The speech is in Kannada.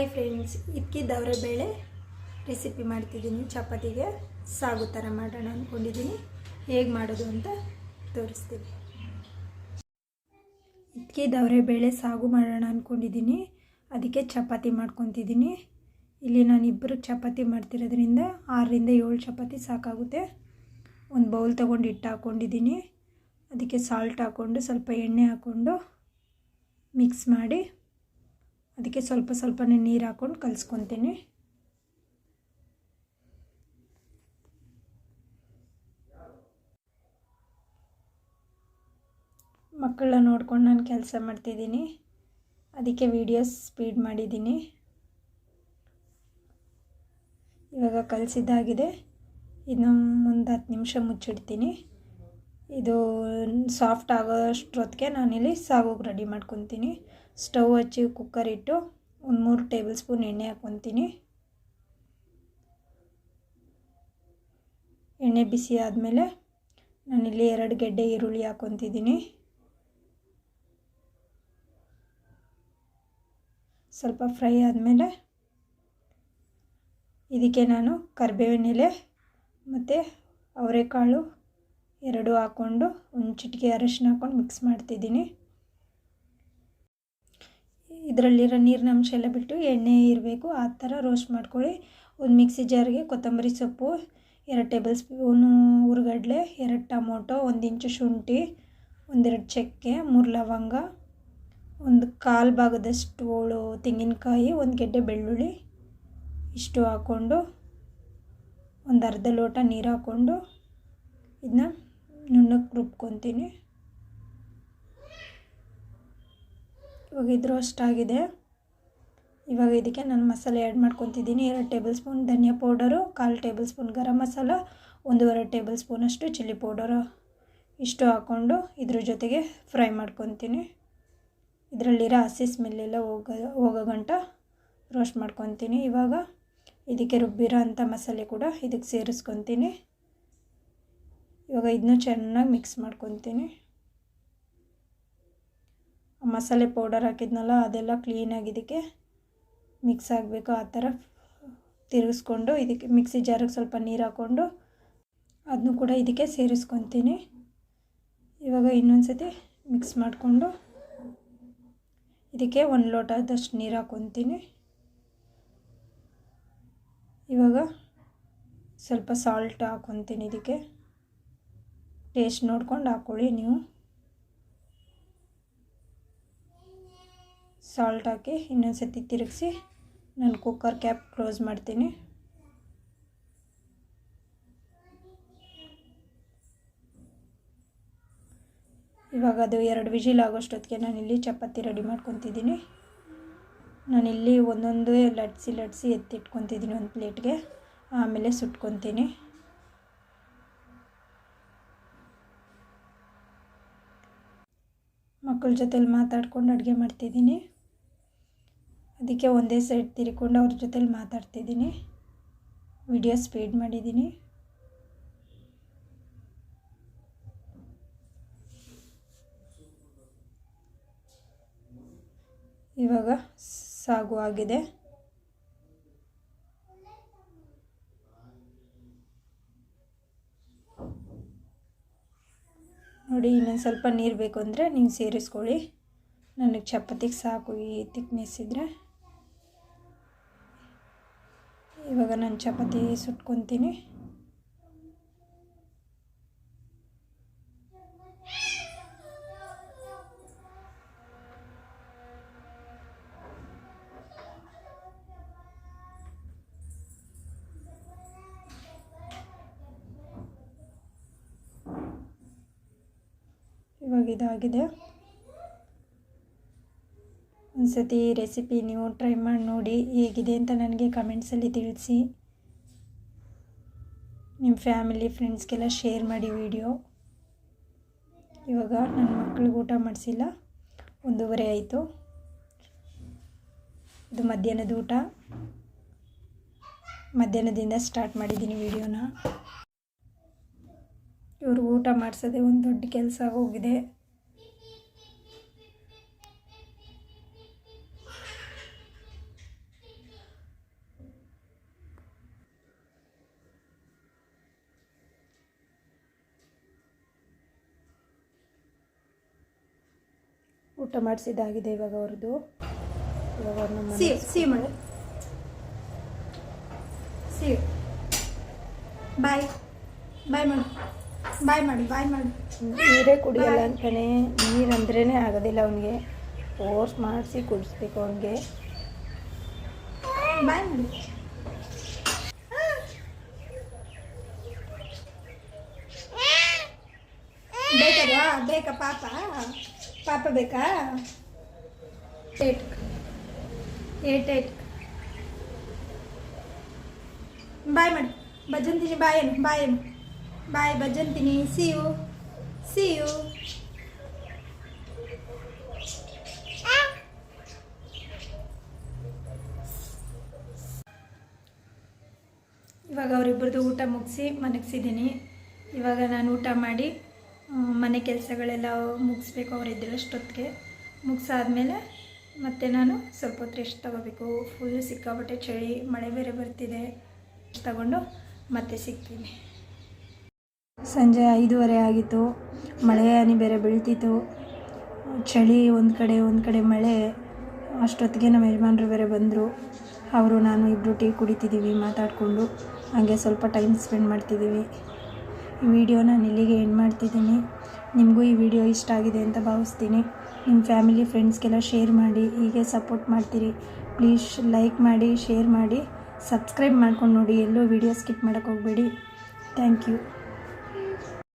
ಹಾಯ್ ಫ್ರೆಂಡ್ಸ್ ದವರೆ ಬೇಳೆ ರೆಸಿಪಿ ಮಾಡ್ತಿದ್ದೀನಿ. ಚಪಾತಿಗೆ ಸಾಗು ಥರ ಮಾಡೋಣ ಅಂದ್ಕೊಂಡಿದ್ದೀನಿ ಹೇಗೆ ಮಾಡೋದು ಅಂತ ತೋರಿಸ್ತೀನಿ. ಇದ್ಕಿದ್ದವರೆ ಬೇಳೆ ಸಾಗು ಮಾಡೋಣ ಅಂದ್ಕೊಂಡಿದ್ದೀನಿ ಅದಕ್ಕೆ ಚಪಾತಿ ಮಾಡ್ಕೊತಿದ್ದೀನಿ. ಇಲ್ಲಿ ನಾನು ಇಬ್ಬರು ಚಪಾತಿ ಮಾಡ್ತಿರೋದ್ರಿಂದ ಆರರಿಂದ ಏಳು ಚಪಾತಿ ಸಾಕಾಗುತ್ತೆ. ಒಂದು ಬೌಲ್ ತೊಗೊಂಡು ಹಿಟ್ಟು ಹಾಕ್ಕೊಂಡಿದ್ದೀನಿ ಅದಕ್ಕೆ ಸಾಲ್ಟ್ ಹಾಕ್ಕೊಂಡು ಸ್ವಲ್ಪ ಎಣ್ಣೆ ಹಾಕ್ಕೊಂಡು ಮಿಕ್ಸ್ ಮಾಡಿ ಅದಕ್ಕೆ ಸ್ವಲ್ಪ ಸ್ವಲ್ಪನೇ ನೀರು ಹಾಕ್ಕೊಂಡು ಕಲಿಸ್ಕೊತೀನಿ. ಮಕ್ಕಳನ್ನ ನೋಡ್ಕೊಂಡು ನಾನು ಕೆಲಸ ಮಾಡ್ತಿದ್ದೀನಿ. ಅದಕ್ಕೆ ವೀಡಿಯೋಸ್ ಸ್ಪೀಡ್ ಮಾಡಿದ್ದೀನಿ. ಇವಾಗ ಕಲಿಸಿದ್ದಾಗಿದೆ. ಇನ್ನು ಮುಂದೆ ಹತ್ತು ನಿಮಿಷ ಮುಚ್ಚಿಡ್ತೀನಿ. ಇದು ಸಾಫ್ಟ್ ಆಗೋಷ್ಟೊತ್ತಿಗೆ ನಾನಿಲ್ಲಿ ಸಾಗೋಗಿ ರೆಡಿ ಮಾಡ್ಕೊತೀನಿ. ಸ್ಟವ್ ಹಚ್ಚಿ ಕುಕ್ಕರ್ ಇಟ್ಟು ಒಂದು ಮೂರು ಟೇಬಲ್ ಸ್ಪೂನ್ ಎಣ್ಣೆ ಹಾಕ್ಕೊತೀನಿ ಎಣ್ಣೆ ಬಿಸಿ ಆದಮೇಲೆ ನಾನಿಲ್ಲಿ ಎರಡು ಗೆಡ್ಡೆ ಈರುಳ್ಳಿ ಹಾಕ್ಕೊತಿದ್ದೀನಿ ಸ್ವಲ್ಪ ಫ್ರೈ ಆದಮೇಲೆ ಇದಕ್ಕೆ ನಾನು ಕರಿಬೇವಿನ ಎಲೆ ಮತ್ತು ಅವರೆಕಾಳು ಎರಡು ಹಾಕ್ಕೊಂಡು ಒಂದು ಚಿಟಿಕೆ ಅರಶಿನ ಹಾಕ್ಕೊಂಡು ಮಿಕ್ಸ್ ಮಾಡ್ತಿದ್ದೀನಿ. ಇದರಲ್ಲಿರೋ ನೀರಿನ ಅಂಶ ಎಲ್ಲ ಬಿಟ್ಟು ಎಣ್ಣೆ ಇರಬೇಕು. ಆ ಥರ ರೋಸ್ಟ್ ಮಾಡ್ಕೊಳ್ಳಿ. ಒಂದು ಮಿಕ್ಸಿ ಜಾರಿಗೆ ಕೊತ್ತಂಬರಿ ಸೊಪ್ಪು, ಎರಡು ಟೇಬಲ್ ಸ್ಪೂನು ಹುರ್ಗಡ್ಲೆ ಎರಡು ಟೊಮೊಟೊ, ಒಂದು ಇಂಚು ಶುಂಠಿ, ಒಂದೆರಡು ಚಕ್ಕೆ, ಮೂರು ಲವಂಗ, ಒಂದು ಕಾಲು ಭಾಗದಷ್ಟು ಹೋಳು ತೆಂಗಿನಕಾಯಿ, ಒಂದು ಗೆಡ್ಡೆ ಬೆಳ್ಳುಳ್ಳಿ ಇಷ್ಟು ಹಾಕ್ಕೊಂಡು, ಒಂದು ಅರ್ಧ ಲೋಟ ನೀರು ಹಾಕ್ಕೊಂಡು, ಇದನ್ನ ನುಣ್ಣಕ್ಕೆ ರುಬ್ಕೊತೀನಿ. ಇವಾಗ ಇದು ರೋಸ್ಟ್ ಆಗಿದೆ ಇವಾಗ ಇದಕ್ಕೆ ನಾನು ಮಸಾಲೆ ಆ್ಯಡ್ ಮಾಡ್ಕೊತಿದ್ದೀನಿ. ಎರಡು ಟೇಬಲ್ ಸ್ಪೂನ್ ಧನಿಯಾ ಪೌಡರು, ಕಾಲು ಟೇಬಲ್ ಸ್ಪೂನ್ ಗರಂ ಮಸಾಲ, ಒಂದೂವರೆ ಟೇಬಲ್ ಸ್ಪೂನಷ್ಟು ಚಿಲ್ಲಿ ಪೌಡರು. ಇಷ್ಟು ಹಾಕ್ಕೊಂಡು ಇದ್ರ ಜೊತೆಗೆ ಫ್ರೈ ಮಾಡ್ಕೊತೀನಿ. ಇದರಲ್ಲಿರೋ ಹಸಿ ಸ್ಮೆಲ್ಲೆಲ್ಲ ಹೋಗ, ಹೋಗೋ ಗಂಟ ರೋಸ್ಟ್ ಮಾಡ್ಕೊತೀನಿ. ಇವಾಗ ಇದಕ್ಕೆ ರುಬ್ಬಿರೋ ಅಂಥ ಮಸಾಲೆ ಕೂಡ ಇದಕ್ಕೆ ಸೇರಿಸ್ಕೊತೀನಿ. ಇವಾಗ ಇದನ್ನೂ ಚೆನ್ನಾಗಿ ಮಿಕ್ಸ್ ಮಾಡ್ಕೊತೀನಿ. ಮಸಾಲೆ ಪೌಡರ್ ಹಾಕಿದ್ನಲ್ಲ, ಅದೆಲ್ಲ ಕ್ಲೀನಾಗಿ ಇದಕ್ಕೆ ಮಿಕ್ಸ್ ಆಗಬೇಕು, ಆ ಥರ ತಿರುಗಿಸ್ಕೊಂಡು ಇದಕ್ಕೆ ಮಿಕ್ಸಿ ಜಾರಿಗೆ ಸ್ವಲ್ಪ ನೀರು ಹಾಕ್ಕೊಂಡು ಅದನ್ನು ಕೂಡ ಇದಕ್ಕೆ ಸೇರಿಸ್ಕೊತೀನಿ. ಇವಾಗ ಇನ್ನೊಂದು ಸತಿ ಮಿಕ್ಸ್ ಮಾಡಿಕೊಂಡು ಇದಕ್ಕೆ ಒಂದು ಲೋಟದಷ್ಟು ನೀರು ಹಾಕ್ಕೊತೀನಿ ಇವಾಗ ಸ್ವಲ್ಪ ಸಾಲ್ಟ್ ಹಾಕ್ಕೊತೀನಿ ಇದಕ್ಕೆ. ಟೇಸ್ಟ್ ನೋಡ್ಕೊಂಡು ಹಾಕ್ಕೊಳ್ಳಿ ನೀವು. ಸಾಲ್ಟ್ ಹಾಕಿ ಇನ್ನೊಂದು ಸತಿ ತಿರುಗಿಸಿ ನಾನು ಕುಕ್ಕರ್ ಕ್ಯಾಪ್ ಕ್ಲೋಸ್ ಮಾಡ್ತೀನಿ. ಇವಾಗ ಅದು ಎರಡು ವಿಜಿಲ್ ಆಗೋಷ್ಟೊತ್ತಿಗೆ ನಾನಿಲ್ಲಿ ಚಪಾತಿ ರೆಡಿ ಮಾಡ್ಕೊತಿದ್ದೀನಿ. ನಾನಿಲ್ಲಿ ಒಂದೊಂದು ಲಟ್ಸಿ ಲಟ್ಸಿ ಎತ್ತಿಟ್ಕೊತಿದ್ದೀನಿ ಒಂದು ಪ್ಲೇಟ್ಗೆ, ಆಮೇಲೆ ಸುಟ್ಕೊತೀನಿ. ಮಕ್ಕಳ ಜೊತೆಲಿ ಮಾತಾಡ್ಕೊಂಡು ಅಡುಗೆ ಮಾಡ್ತಿದ್ದೀನಿ. ಅದಕ್ಕೆ ಒಂದೇ ಸೈಡ್ ತಿರ್ಕೊಂಡು ಅವ್ರ ಜೊತೆಲಿ ಮಾತಾಡ್ತಿದ್ದೀನಿ. ವಿಡಿಯೋ ಸ್ಪೀಡ್ ಮಾಡಿದ್ದೀನಿ. ಇವಾಗ ಸಾಗು ಆಗಿದೆ. ನೋಡಿ, ಇನ್ನೊಂದು ಸ್ವಲ್ಪ ನೀರು ಬೇಕು ಅಂದರೆ ನೀವು ಸೇರಿಸ್ಕೊಳ್ಳಿ. ನನಗೆ ಚಪಾತಿಗೆ ಸಾಕು ಈ ತಿಕ್ನೆಸ್ ಇದ್ದರೆ ಇವಾಗ ನಾನು ಚಪಾತಿ ಸುಟ್ಕೊತೀನಿ. ಇವಾಗ ಇದಾಗಿದೆ. ಒಂದು ಸತಿ ರೆಸಿಪಿ ನೀವು ಟ್ರೈ ಮಾಡಿ ನೋಡಿ ಹೇಗಿದೆ ಅಂತ ನನಗೆ ಕಮೆಂಟ್ಸಲ್ಲಿ ತಿಳಿಸಿ. ನಿಮ್ಮ ಫ್ಯಾಮಿಲಿ ಫ್ರೆಂಡ್ಸ್ಗೆಲ್ಲ ಶೇರ್ ಮಾಡಿ ವಿಡಿಯೋ ಇವಾಗ ನನ್ನ ಮಕ್ಳಿಗೆ ಊಟ ಮಾಡಿಸಿಲ್ಲ. ಒಂದೂವರೆ ಆಯಿತು. ಇದು ಮಧ್ಯಾಹ್ನದ ಊಟ. ಮಧ್ಯಾಹ್ನದಿಂದ ಸ್ಟಾರ್ಟ್ ಮಾಡಿದ್ದೀನಿ ವಿಡಿಯೋನ ಇವ್ರಿಗೆ ಊಟ ಮಾಡಿಸೋದೇ ಒಂದು ದೊಡ್ಡ ಕೆಲಸ ಆಗೋಗಿದೆ ಊಟ ಮಾಡಿಸಿದ್ದಾಗಿದೆ ಇವಾಗ ಅವ್ರದ್ದು. ಇವಾಗ ಅವ್ರನ್ನ ಸಿ ಮಾಡು ಸಿ ಬಾಯ್ ಬಾಯ್ ಮಾಡು ಬಾಯ್ ಮಾಡಿ ಬಾಯ್ ಮಾಡಿ ನೀರೇ ಕುಡಿಯಲ್ಲ ಅಂತಾನೆ. ನೀರು ಅಂದ್ರೇ ಆಗೋದಿಲ್ಲ ಅವನಿಗೆ. ಫೋರ್ಸ್ ಮಾಡಿಸಿ ಕುಡಿಸ್ಬೇಕು ಅವನಿಗೆ. ಬಾಯ್ ಮಾಡಿ ಬೇಕಲ್ವಾ? ಬೇಕಾ ಪಾಪ? ಪಾಪ ಬೇಕಾ? ಏಟ್. Eight eight. ಬಾಯ್ ಮಾಡಿ. ಭಜಂತೀನಿ, ಬಾಯ್ ಏನು ಬಾಯ್ ಏನು ಬಾಯ್ ಭಜಂತೀನಿ ಸಿ ಯು ಸಿ ಯು ಇವಾಗ ಅವರಿಬ್ಬರದು ಊಟ ಮುಗಿಸಿ ಮನಗಿಸಿದ್ದೀನಿ ಇವಾಗ ನಾನು ಊಟ ಮಾಡಿ ಮನೆ ಕೆಲಸಗಳೆಲ್ಲ ಮುಗಿಸ್ಬೇಕು ಅವರಿದ್ದರಷ್ಟೊತ್ತಿಗೆ ಮುಗಿಸಾದ್ಮೇಲೆ ಮತ್ತೆ ನಾನು ಸ್ವಲ್ಪ ಹೊತ್ತು ರೆಸ್ಟ್ ತಗೋಬೇಕು. ಫುಲ್ ಸಿಕ್ಕಾಬಟ್ಟೆ ಚಳಿ, ಮಳೆ ಬೇರೆ ಬರ್ತಿದೆ ತಗೊಂಡು ಮತ್ತೆ ಸಿಗ್ತೀನಿ. ಸಂಜೆ ಐದೂವರೆ ಆಗಿತ್ತು. ಮಳೆ ಹನಿ ಬೇರೆ ಬೀಳ್ತಿತ್ತು. ಚಳಿ ಒಂದು ಕಡೆ ಒಂದು ಕಡೆ ಮಳೆ. ಅಷ್ಟೊತ್ತಿಗೆ ನಮ್ಮ ಯಜಮಾನರು ಬೇರೆ ಬಂದರು. ಅವರು, ನಾನು ಇಬ್ಬರು ಟೀ ಕುಡಿತಿದ್ದೀವಿ ಮಾತಾಡಿಕೊಂಡು. ಹಾಗೆ ಸ್ವಲ್ಪ ಟೈಮ್ ಸ್ಪೆಂಡ್ ಮಾಡ್ತಿದ್ದೀವಿ. ವಿಡಿಯೋ ನಾನು ಇಲ್ಲಿಗೆ ಎಂಡ್ ಮಾಡ್ತಿದ್ದೀನಿ. ನಿಮಗೂ ಈ ವಿಡಿಯೋ ಇಷ್ಟ ಆಗಿದೆ ಅಂತ ಭಾವಿಸ್ತೀನಿ. ನಿಮ್ಮ ಫ್ಯಾಮಿಲಿ, ಫ್ರೆಂಡ್ಸ್ಗೆಲ್ಲ ಶೇರ್ ಮಾಡಿ, ಹೀಗೆ ಸಪೋರ್ಟ್ ಮಾಡ್ತೀರಿ. ಪ್ಲೀಸ್ ಲೈಕ್ ಮಾಡಿ ಶೇರ್ ಮಾಡಿ ಸಬ್ಸ್ಕ್ರೈಬ್ ಮಾಡ್ಕೊಂಡು ನೋಡಿ. ಎಲ್ಲೂ ವಿಡಿಯೋ ಸ್ಕಿಪ್ ಮಾಡೋಕ್ಕೆ ಹೋಗಬೇಡಿ. Thank you